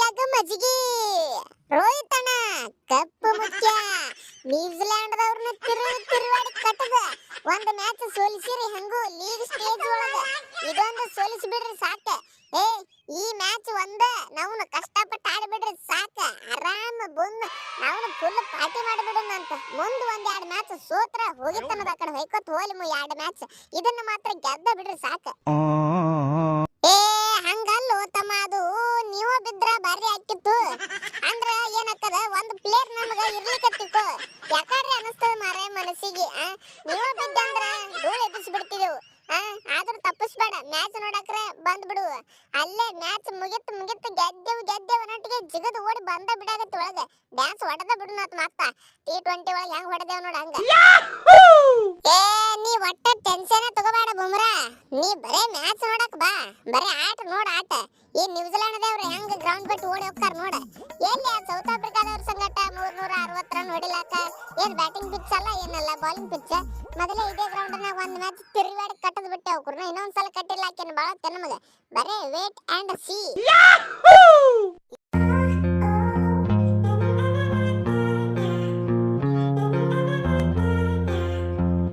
ಜಗ ಮಜ್ಜಿಗೆ? ರೋಹಿತ್ ಅಣ್ಣ, ಕಪ್ಪು ಮುಖ್ಯ ನ್ಯೂಜಿಲೆಂಡ್ ದವ್ರನ್ನ ತಿರುವಿ ತಿರುವಾಡಿ ಕಟ್ಟದ. ಒಂದ್ ಮ್ಯಾಚ್ ಸೋಲಿಸಿರಿ ಹಂಗು? ಲೀಗ್ ಸ್ಟೇಜ್ ಒಳಗ. ಇದೊಂದು ಸೋಲಿಸಿ ಬಿಡ್ರಿ ಸಾಕ. ಏ, ಈ ಮ್ಯಾಚ್ ಒಂದ ನಾವು ಕಷ್ಟಪಟ್ಟು ಆಡ್ಬಿಡ್ರಿ ಸಾಕ. ಆರಾಮ ಬಂದು ನಾವು ಫುಲ್ ಪಾರ್ಟಿ ಮಾಡಿಬಿಡೋಣಂತ ಮುಂದ್ ಒಂದ್ ಎರಡ್ ಮ್ಯಾಚ್ ಸೋತ್ರ ಹೋಗಿತ್ತನ್ನದ ಆ ಕಡೆ ಹೊಯ್ಕೊತ್ ಹೋಲಿ ಎರಡ್ ಮ್ಯಾಚ್ ಇದನ್ನ ಮಾತ್ರ ಗೆದ್ದ ಬಿಡ್ರಿ ಸಾಕ. ಬಾರಿ ಆಕಿತ್ತು ಅಂದ್ರ ಏನಕ್ಕದ ಒಂದ್ ಪ್ಲೇಯರ್ ನಮಗ ಇರ್ಲಿಕತ್ತಿಕೋ ಯಾಕಾದ್ರೆ ಅನಸ್ತದ ಮಾರೇ ಮನಸ್ಸಿಗೆ ನೀವು ಬಿದ್ದ ಅಂದ್ರ ಧೂಳ್ ಎಬ್ಬಿಸಿ ಬಿಡ್ತಿದೆವು ಆದ್ರೂ ತಪ್ಪಿಸ್ಬೇಡ. ಮ್ಯಾಚ್ ನೋಡಕ್ರೆ ಬಂದ್ ಬಿಡು. ಅಲ್ಲೇ ಮ್ಯಾಚ್ ಮುಗಿತ್ ಮುಗಿತ್ ಗೆದ್ದೆವು ಗೆದ್ದೆವು ನಟ್ಟಿಗೆ ಜಿಗದ್ ಓಡಿ ಬಂದ ಬಿಡಾಗತ್ತೆ ಒಳಗ. ಡ್ಯಾನ್ಸ್ ಹೊಡೆದ ಬಿಡು ಮತ್ತ ಮತ್ತ ಟಿ ಟ್ವೆಂಟಿ ಒಳಗ ಹೆಂಗ್ ಹೊಡೆದೇವ್ ನೋಡ ಹಂಗ. ಏ, ನೀ ಒಟ್ಟ ಟೆನ್ಷನ್ ತಗೋಬೇಡ ಬುಮ್ರಾ. ನೀ ಬರೇ ಮ್ಯಾಚ್ ನೋಡಕ್ ಬಾ. ಬರೇ ಆಟ ನೋಡ ಆಟ. ಈ ನ್ಯೂಜಿಲೆಂಡ್ ದೇವ್ರ ಹೆಂಗ್ ಗ್ರೌಂಡ್ ಬಿಟ್ಟು ಓಡಿ ಹೋಗ್ತಾರ ನೋಡ ಎಲ್ಲಿ ಆ ಸೌತ್ ಆಫ್ರಿಕಾದವ್ರ ಸಂಗಟ ಮೂರ್ನೂರ ಅರವತ್ತು ರನ್ ಹೊಡಿಲಾಕ ಏನ್ ಬ್ಯಾಟಿಂಗ್ ಪಿಚ್ ಅಲ್ಲ ಏನಲ್ಲ ಬಾಲಿಂಗ್ ಪಿಚ್ ಮೊದಲೇ ಇದೇ ಗ್ರೌಂಡ್ ನಾಗ ಒಂದ್ ಮ್ಯಾಚ್ ತಿರುಗಾಡಿ ಕಟ್ಟದ್ ಬಿಟ್ಟೆ ಅವ್ರನ್ನ ಇನ್ನೊಂದ್ಸಲ ಕಟ್ಟಿಲ್ಲ ಆಕೆನ್ ಬಾಳ ನಮಗ ಬರೇ ವೇಟ್ ಅಂಡ್ ಸಿ